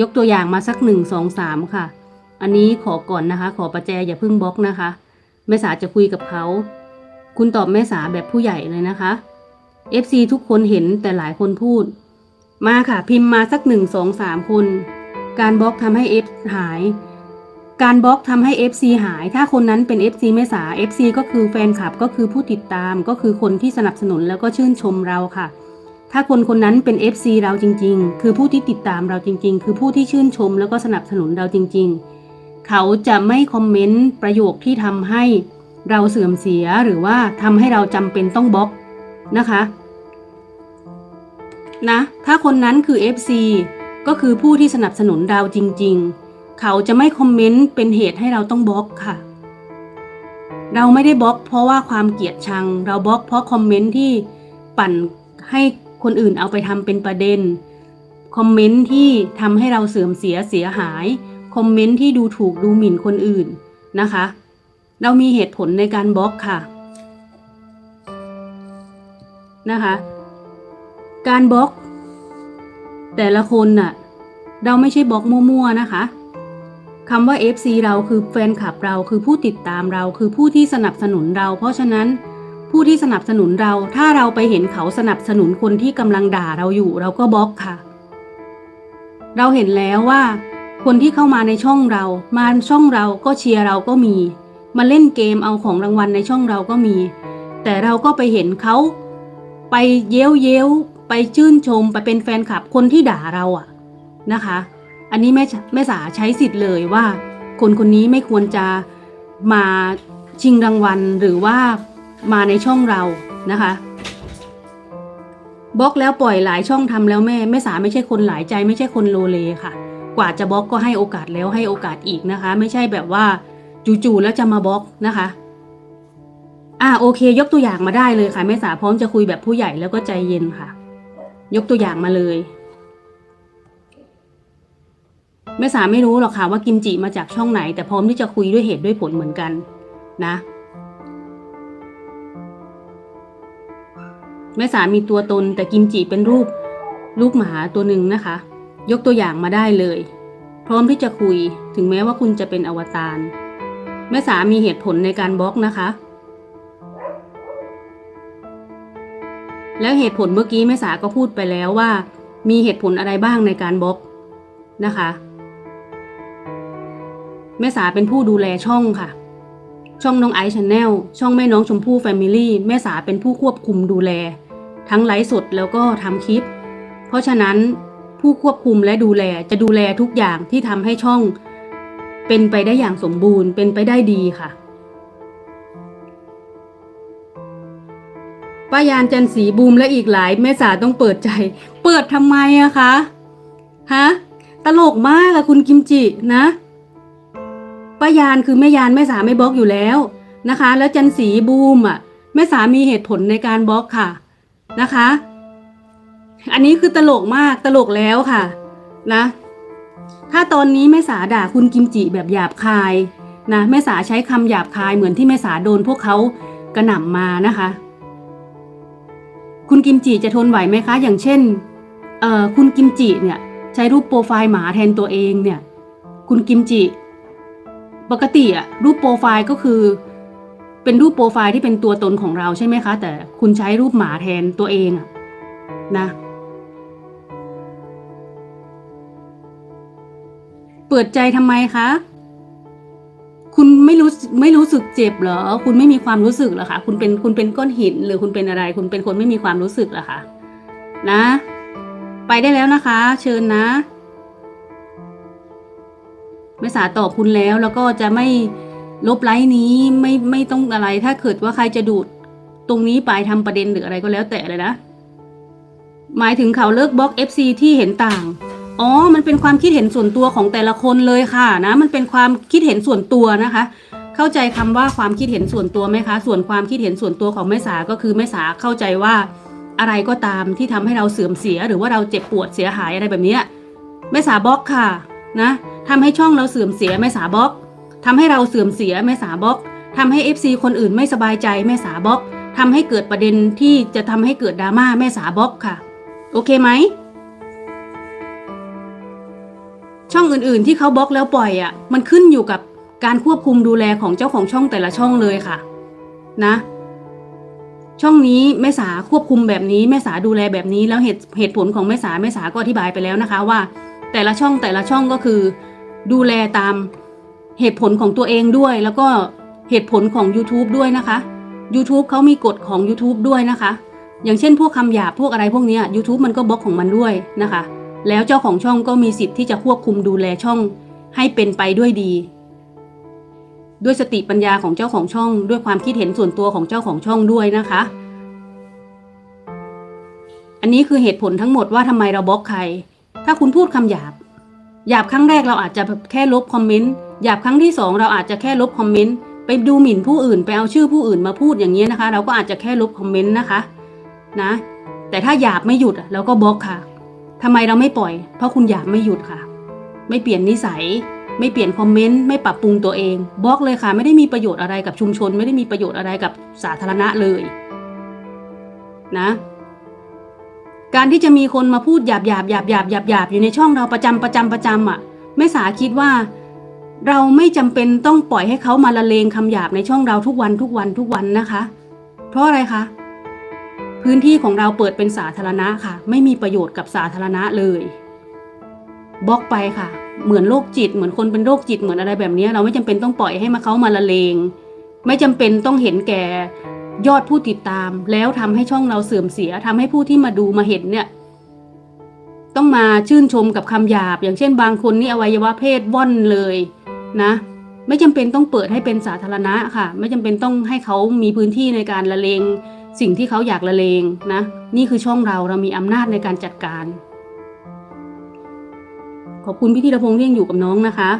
ยกตัวอย่างมาสักหนึ่งสองสามค่ะ อันนี้ขอก่อนนะคะ ขอประแจอย่าเพิ่งบล็อกนะคะแม่สาจะคุยกับเขา คุณตอบแม่สาแบบผู้ใหญ่เลยนะคะ FC ทุกคนเห็นแต่หลายคนพูด มาค่ะ พิมพ์มาสักหนึ่งสองสามคน การบล็อกทำให้ F หาย การบล็อกทำให้ FC หาย ถ้าคนนั้นเป็น FC แม่สา FC ก็คือแฟนคลับก็คือผู้ติดตามก็คือคนที่สนับสนุนแล้วก็ชื่นชมเราค่ะ ถ้าคนคนนั้นเป็น FC เราจริง ๆ คือผู้ที่ติดตามเราจริง ๆ คือผู้ที่ชื่นชมแล้วก็สนับสนุนเราจริง ๆ เขาจะไม่คอมเมนต์ประโยคที่ทำให้เราเสื่อมเสียหรือว่าทำให้เราจำเป็นต้องบล็อกนะคะนะถ้าคนนั้นคือ FC ก็คือผู้ที่สนับสนุนเราจริง ๆ เขาจะไม่คอมเมนต์เป็นเหตุให้เราต้องบล็อกค่ะ เราไม่ได้บล็อกเพราะว่าความเกลียดชัง เราบล็อกเพราะคอมเมนต์ที่ปั่นให้ คนอื่นเอาไปทำเป็นประเด็น คอมเมนต์ที่ทำให้เราเสื่อมเสียเสียหาย คอมเมนต์ที่ดูถูกดูหมิ่นคนอื่นนะคะ เรามีเหตุผลในการบล็อกค่ะนะคะ การบล็อก แต่ละคนน่ะ เราไม่ใช่บล็อกมั่วๆนะคะคำว่า FC เราคือแฟนคลับเราคือผู้ติดตามเราคือผู้ที่สนับสนุนเรา เพราะฉะนั้น ผู้ที่สนับสนุนเรา ถ้าเราไปเห็นเขาสนับสนุนคนที่กำลังด่าเราอยู่ เราก็บล็อกค่ะ เราเห็นแล้วว่า คนที่เข้ามาในช่องเรา มาช่องเราก็เชียร์เราก็มี มาเล่นเกมเอาของรางวัลในช่องเราก็มี แต่เราก็ไปเห็นเขา ไปเย้ยวเย้ยวไปชื่นชมไปเป็นแฟนคลับคนที่ด่าเราอะนะคะ อันนี้แม่แม่สาใช้สิทธิ์เลยว่า คนคนนี้ไม่ควรจะมาชิงรางวัลหรือว่า มาในช่องเรานะคะบล็อกแล้วปล่อยหลายช่องทำแล้วแม่แม่สาไม่ใช่คนหลายใจไม่ใช่คนโลเลค่ะ กว่าจะบล็อกก็ให้โอกาสแล้วให้โอกาสอีกนะคะ ไม่ใช่แบบว่าจู่ๆแล้วจะมาบล็อกนะคะอ่าโอเค ยกตัวอย่างมาได้เลยค่ะแม่สาพร้อมจะคุยแบบผู้ใหญ่แล้วก็ใจเย็นค่ะ ยกตัวอย่างมาเลยแม่สาไม่รู้หรอกค่ะว่ากิมจิมาจากช่องไหน แต่พร้อมที่จะคุยด้วยเหตุด้วยผลเหมือนกันนะ แม่สามีตัวตนแต่กิมจิเป็นรูปลูกหมาตัวหนึ่งนะคะ ยกตัวอย่างมาได้เลย พร้อมที่จะคุยถึงแม้ว่าคุณจะเป็นอวตารแม่สามีเหตุผลในการบล็อกนะคะ แล้วเหตุผลเมื่อกี้แม่สาก็พูดไปแล้วว่า มีเหตุผลอะไรบ้างในการบล็อกนะคะ แม่สาเป็นผู้ดูแลช่องค่ะ ช่องน้องไอซ์ชาแนลช่องแม่น้องชมพู่แฟมิลี่แม่สาเป็นผู้ควบคุมดูแล ทั้งไลฟ์สดแล้วก็ทำคลิป เพราะฉะนั้นผู้ควบคุมและดูแลจะดูแลทุกอย่างที่ทำให้ช่อง เป็นไปได้อย่างสมบูรณ์ เป็นไปได้ดีค่ะป้ายานจันสีบูมและอีกหลายแม่สาต้องเปิดใจ เปิดทำไมอะคะฮะตลกมากอะคุณกิมจินะป้ายานคือแม่ยานแม่สาไม่บล็อกอยู่แล้วนะคะ แล้วจันสีบูมอะแม่สามีเหตุผลในการบล็อกค่ะ นะคะ อันนี้คือตลกมากตลกแล้วค่ะนะ ถ้าตอนนี้แม่สาด่าคุณกิมจิแบบหยาบคายนะแม่สาใช้คำหยาบคายเหมือนที่แม่สาโดนพวกเขากระหน่ำมานะคะ คุณกิมจิจะทนไหวไหมคะ อย่างเช่นเอ่อคุณกิมจิเนี่ย ใช้รูปโปรไฟล์หมาแทนตัวเองเนี่ย คุณกิมจิ ปกติอะรูปโปรไฟล์ก็คือ เป็นรูปโปรไฟล์ที่เป็นตัวตนของเราใช่ไหมคะ แต่คุณใช้รูปหมาแทนตัวเองอะนะ เปิดใจทำไมคะ คุณไม่รู้ไม่รู้สึกเจ็บเหรอ คุณไม่มีความรู้สึกเหรอคะ คุณเป็นคุณเป็นก้อนหินหรือคุณเป็นอะไร คุณเป็นคนไม่มีความรู้สึกเหรอคะนะ ไปได้แล้วนะคะ เชิญนะไม่สาตอบคุณแล้วแล้วก็จะไม่ ลบไลน์นี้ไม่ไม่ต้องอะไร ถ้าเกิดว่าใครจะดูดตรงนี้ไปทำประเด็นหรืออะไรก็แล้วแต่เลยนะ หมายถึงเขาเลิกบล็อก FC ที่เห็นต่าง อ๋อ มันเป็นความคิดเห็นส่วนตัวของแต่ละคนเลยค่ะนะ มันเป็นความคิดเห็นส่วนตัวนะคะ เข้าใจคำว่าความคิดเห็นส่วนตัวไหมคะ ส่วนความคิดเห็นส่วนตัวของแม่สาก็คือแม่สาเข้าใจว่าอะไรก็ตามที่ทำให้เราเสื่อมเสีย หรือว่าเราเจ็บปวดเสียหายอะไรแบบนี้แม่สาบล็อกค่ะนะทำให้ช่องเราเสื่อมเสียแม่สาบล็อก ทำให้เราเสื่อมเสียแม่สาบล็อกทำให้ FC คนอื่นไม่สบายใจแม่สาบล็อกทำให้เกิดประเด็นที่จะทำให้เกิดดราม่าแม่สาบล็อกค่ะ โอเคไหม ช่องอื่นๆที่เขาบล็อกแล้วปล่อยอะ่ะ มันขึ้นอยู่กับการควบคุมดูแลของเจ้าของช่องแต่ละช่องเลยค่ะ นะ ช่องนี้แม่สาควบคุมแบบนี้แม่สาดูแลแบบนี้แล้วเหตุเหตุผลของแม่สาแม่สาก็อธิบายไปแล้วนะคะว่า แต่ละช่องแต่ละช่องก็คือ ดูแลตาม เหตุผลของตัวเองด้วย แล้วก็เหตุผลของ YouTube ด้วยนะคะ YouTube เขามีกฎของ YouTube ด้วยนะคะ อย่างเช่นพวกคำหยาบพวกอะไรพวกนี้ย YouTube มันก็บล็อกของมันด้วยนะคะ แล้วเจ้าของช่องก็มีสิทธิ์ที่จะควบคุมดูแลช่องให้เป็นไปด้วยดี ด้วยสติปัญญาของเจ้าของช่อง ด้วยความคิดเห็นส่วนตัวของเจ้าของช่องด้วยนะคะ อันนี้คือเหตุผลทั้งหมดว่าทำไมเราบล็อกใคร ถ้าคุณพูดคำหยาบหยาบครั้งแรกเราอาจจะแค่ลบคอมเมนต์ หยาบครั้งที่สองเราอาจจะแค่ลบคอมเมนต์ไปดูหมิ่นผู้อื่น ไปเอาชื่อผู้อื่นมาพูดอย่างนี้นะคะ เราก็อาจจะแค่ลบคอมเมนต์นะคะนะ แต่ถ้าหยาบไม่หยุดเราก็บล็อกค่ะทำไมเราไม่ปล่อย เพราะคุณหยาบไม่หยุดค่ะ ไม่เปลี่ยนนิสัย ไม่เปลี่ยนคอมเมนต์ไม่ปรับปรุงตัวเองบล็อกเลยค่ะ ไม่ได้มีประโยชน์อะไรกับชุมชน ไม่ได้มีประโยชน์อะไรกับสาธารณะเลยนะการที่จะมีคนมาพูดหยาบหยาบหยาบหยาบหยาบหยาบอยู่ในช่องเราประจำประจำประจำอะแม่สาคิดว่า เราไม่จำเป็นต้องปล่อยให้เขามาละเลงคำหยาบในช่องเราทุกวันทุกวันทุกวันนะคะ เพราะอะไรคะ พื้นที่ของเราเปิดเป็นสาธารณะค่ะ ไม่มีประโยชน์กับสาธารณะเลยบล็อกไปค่ะ เหมือนโรคจิต เหมือนคนเป็นโรคจิตเหมือนอะไรแบบนี้ เราไม่จำเป็นต้องปล่อยให้มาเขามาละเลง ไม่จำเป็นต้องเห็นแก่ยอดผู้ติดตาม แล้วทำให้ช่องเราเสื่อมเสียทำให้ผู้ที่มาดูมาเห็นเนี่ยต้องมาชื่นชมกับคำหยาบ อย่างเช่นบางคนนี่อวัยวะเพศว่อนเลย นะ ไม่จำเป็นต้องเปิดให้เป็นสาธารณะค่ะ ไม่จำเป็นต้องให้เขามีพื้นที่ในการละเลง สิ่งที่เขาอยากละเลงนะ นี่คือช่องเราเรามีอำนาจในการจัดการ ขอบคุณพี่ธีรพงษ์ที่ยังอยู่กับน้องนะคะ